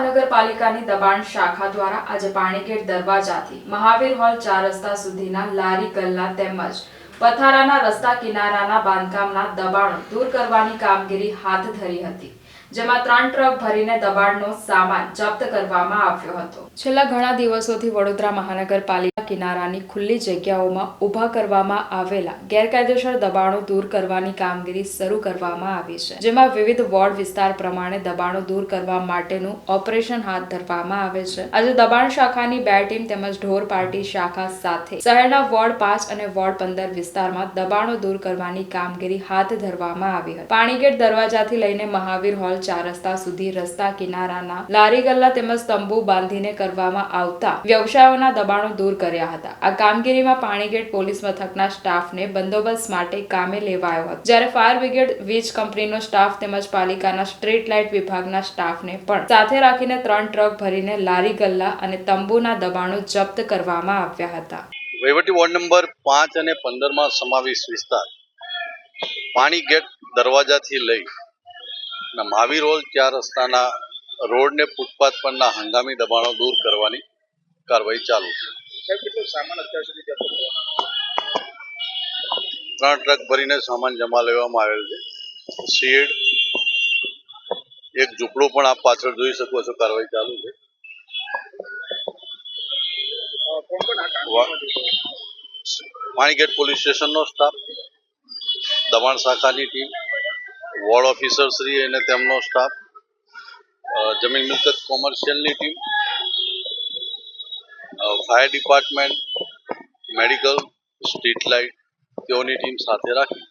મહાનગરપાલિકાની દબાણ શાખા દ્વારા આજે પાણીગેટ દરવાજાથી મહાવીર હોલ ચાર રસ્તા સુધીના લારી, ગલ્લા તેમજ પથારાના રસ્તા કિનારાના બાંધકામના દબાણો દૂર કરવાની કામગીરી હાથ ધરી હતી. જેમાં ત્રણ ટ્રક ભરીને દબાણનો સામાન જપ્ત કરવામાં આવ્યો હતો. છેલ્લા ઘણા દિવસોથી વડોદરા મહાનગરપાલિકા કિનારાની ખુલ્લી જગ્યાઓમાં ઊભા કરવામાં આવેલા ગેરકાયદેસર દબાણો દૂર કરવાની કામગીરી શરૂ કરવામાં આવી છે, જેમાં વિવિધ વોર્ડ વિસ્તાર પ્રમાણે દબાણો દૂર કરવા માટેનું ઓપરેશન હાથ ધરવામાં આવે છે. આજે દબાણ શાખાની બે ટીમ તેમજ ઢોર પાર્ટી શાખા સાથે શહેરના વોર્ડ પાંચ અને વોર્ડ પંદર વિસ્તારમાં દબાણો દૂર કરવાની કામગીરી હાથ ધરવામાં આવી હતી. પાણીગેટ દરવાજાથી લઈને મહાવીર હોલ ચાર રસ્તા સુધી રસ્તા કિનારાના લારી ગલ્લા તેમજ તંબુ બાંધીને કરવામાં આવતા વ્યવસાયોના દબાણો દૂર કર્યા હતા. આ કામગીરીમાં પાણીગેટ પોલીસ મથકના સ્ટાફને બંદોબસ્ત માટે કામે લેવાયો હતો. જ્યારે ફાયર બ્રિગેડ વીજ કંપનીનો સ્ટાફ તેમજ પાલિકાના સ્ટ્રીટ લાઇટ વિભાગના સ્ટાફને પણ સાથે રાખીને ત્રણ ટ્રક ભરીને લારી ગલ્લા અને તંબુના દબાણો જપ્ત કરવામાં આવ્યા હતા. વહીવટી વોર્ડ નંબર પાંચ અને પંદરમાં સમાવેશ વિસ્તાર. પાણી ગેટ દરવાજાથી લઈ મહાવીર હોલ ચાર રસ્તાના રોડને ફૂટપાથ પરના હંગામી દબાણો દૂર કરવાની કાર્યવાહી ચાલુ છે. ત્રણ ટ્રક ભરીને સામાન જમા લેવામાં આવેલ છે. શેડ, એક ઝૂંપડું પણ આપ પાછળ જોઈ શકો છો, કાર્યવાહી ચાલુ છે. પાણીગેટ પોલીસ સ્ટેશનનો સ્ટાફ, દબાણ શાખાની ટીમ વોર્ડ ઓફિસરશ્રી અને તેમનો સ્ટાફ જમીન મિલકત કોમર્શિયલની team fire department medical street light તેઓની ટીમ સાથે રાખી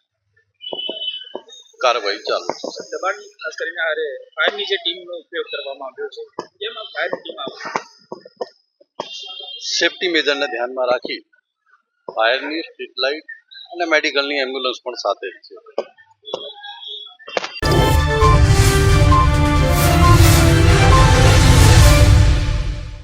કાર્યવાહી ચાલુ છે. ખાસ કરીને અરે ફાયરની જે ટીમનો ઉપયોગ કરવામાં આવ્યો છે એમાં ફાયર ટીમ સેફટી મેજરને ધ્યાનમાં રાખી ફાયરની સ્ટ્રીટ લાઇટ અને મેડિકલની એમ્બ્યુલન્સ પણ સાથે છે.